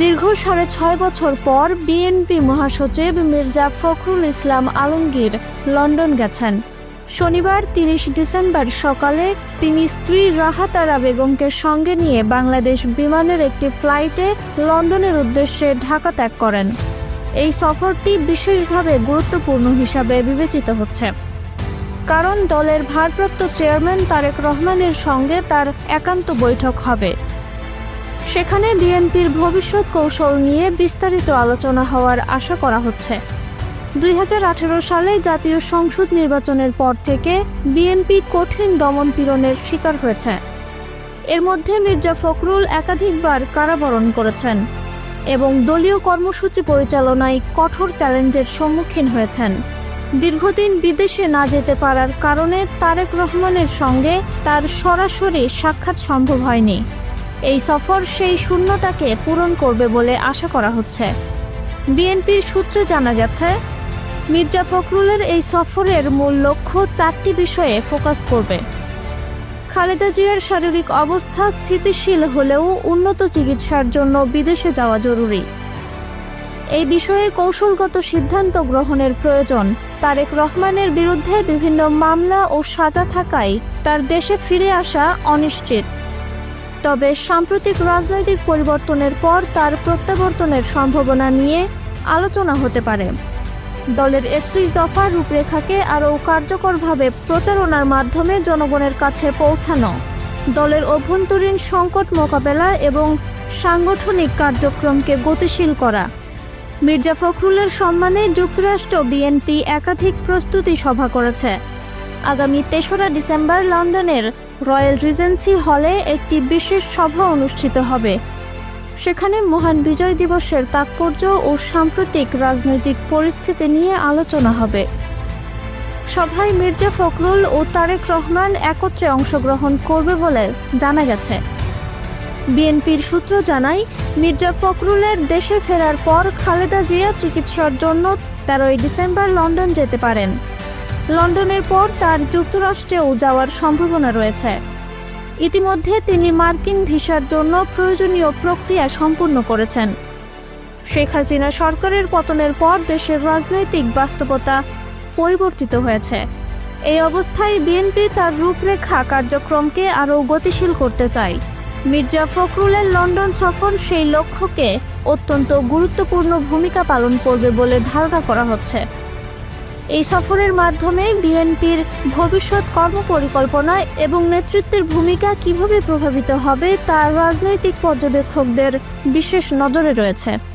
দীর্ঘ সাড়ে ছয় বছর পর বিএনপি মহাসচিব মির্জা ফখরুল ইসলাম আলমগীর লন্ডন গেছেন। শনিবার তিরিশ ডিসেম্বর সকালে তিনি স্ত্রী রাহাতারা বেগমকে সঙ্গে নিয়ে বাংলাদেশ বিমানের একটি ফ্লাইটে লন্ডনের উদ্দেশ্যে ঢাকা ত্যাগ করেন। এই সফরটি বিশেষভাবে গুরুত্বপূর্ণ হিসাবে বিবেচিত হচ্ছে। কারণ দলের ভারপ্রাপ্ত চেয়ারম্যান তারেক রহমানের সঙ্গে তার একান্ত বৈঠক হবে। সেখানে বিএনপির ভবিষ্যৎ কৌশল নিয়ে বিস্তারিত আলোচনা হওয়ার আশা করা হচ্ছে। দুই হাজার আঠারো সালে জাতীয় সংসদ নির্বাচনের পর থেকে বিএনপি কঠিন দমন পীড়নের শিকার হয়েছে। এর মধ্যে মির্জা ফখরুল একাধিকবার কারাবরণ করেছেন এবং দলীয় কর্মসূচি পরিচালনায় কঠোর চ্যালেঞ্জের সম্মুখীন হয়েছেন। দীর্ঘদিন বিদেশে না যেতে পারার কারণে তারেক রহমানের সঙ্গে তার সরাসরি সাক্ষাৎ সম্ভব হয়নি। এই সফর সেই শূন্যতাকে পূরণ করবে বলে আশা করা হচ্ছে। বিএনপির সূত্রে জানা গেছে, মির্জা ফখরুলের এই সফরের মূল লক্ষ্য চারটি বিষয়ে ফোকাস করবে। খালেদা জিয়ার শারীরিক অবস্থা স্থিতিশীল হলেও উন্নত চিকিৎসার জন্য বিদেশে যাওয়া জরুরি। এই বিষয়ে কৌশলগত সিদ্ধান্ত গ্রহণের প্রয়োজন। তারেক রহমানের বিরুদ্ধে বিভিন্ন মামলা ও সাজা থাকায় তার দেশে ফিরে আসা অনিশ্চিত। তবে সাম্প্রতিক রাজনৈতিক পরিবর্তনের পর তার প্রত্যাবর্তনের সম্ভাবনা নিয়ে আলোচনা হতে পারে। দলের একত্রিশ দফার রূপরেখাকে আরও কার্যকরভাবে প্রচারণার মাধ্যমে জনগণের কাছে পৌঁছানো, দলের অভ্যন্তরীণ সংকট মোকাবেলা এবং সাংগঠনিক কার্যক্রমকে গতিশীল করা। মির্জা ফখরুলের সম্মানে যুক্তরাষ্ট্র বিএনপি একাধিক প্রস্তুতি সভা করেছে। আগামী তেসরা ডিসেম্বর লন্ডনের রয়্যাল রিজেন্সি হলে একটি বিশেষ সভা অনুষ্ঠিত হবে। সেখানে মহান বিজয় দিবসের তাৎপর্য ও সাম্প্রতিক রাজনৈতিক পরিস্থিতি নিয়ে আলোচনা হবে। সভায় মির্জা ফখরুল ও তারেক রহমান একত্রে অংশগ্রহণ করবে বলে জানা গেছে। বিএনপির সূত্র জানায়, মির্জা ফখরুলের দেশে ফেরার পর খালেদা জিয়া চিকিৎসার জন্য তেরোই ডিসেম্বর লন্ডন যেতে পারেন। লন্ডনের পর তার যুক্তরাষ্ট্রেও যাওয়ার সম্ভাবনা রয়েছে। ইতিমধ্যে তিনি মার্কিন ভিসার জন্য প্রয়োজনীয় প্রক্রিয়া সম্পূর্ণ করেছেন। শেখ হাসিনা সরকারের পতনের পর দেশের রাজনৈতিক বাস্তবতা পরিবর্তিত হয়েছে। এই অবস্থায় বিএনপি তার রূপরেখা কার্যক্রমকে আরও গতিশীল করতে চায়। মির্জা ফখরুলের লন্ডন সফর সেই লক্ষ্যকে অত্যন্ত গুরুত্বপূর্ণ ভূমিকা পালন করবে বলে ধারণা করা হচ্ছে। এই সফরের মাধ্যমে বিএনপির ভবিষ্যৎ কর্মপরিকল্পনা এবং নেতৃত্বের ভূমিকা কীভাবে প্রভাবিত হবে তা রাজনৈতিক পর্যবেক্ষকদের বিশেষ নজরে রয়েছে।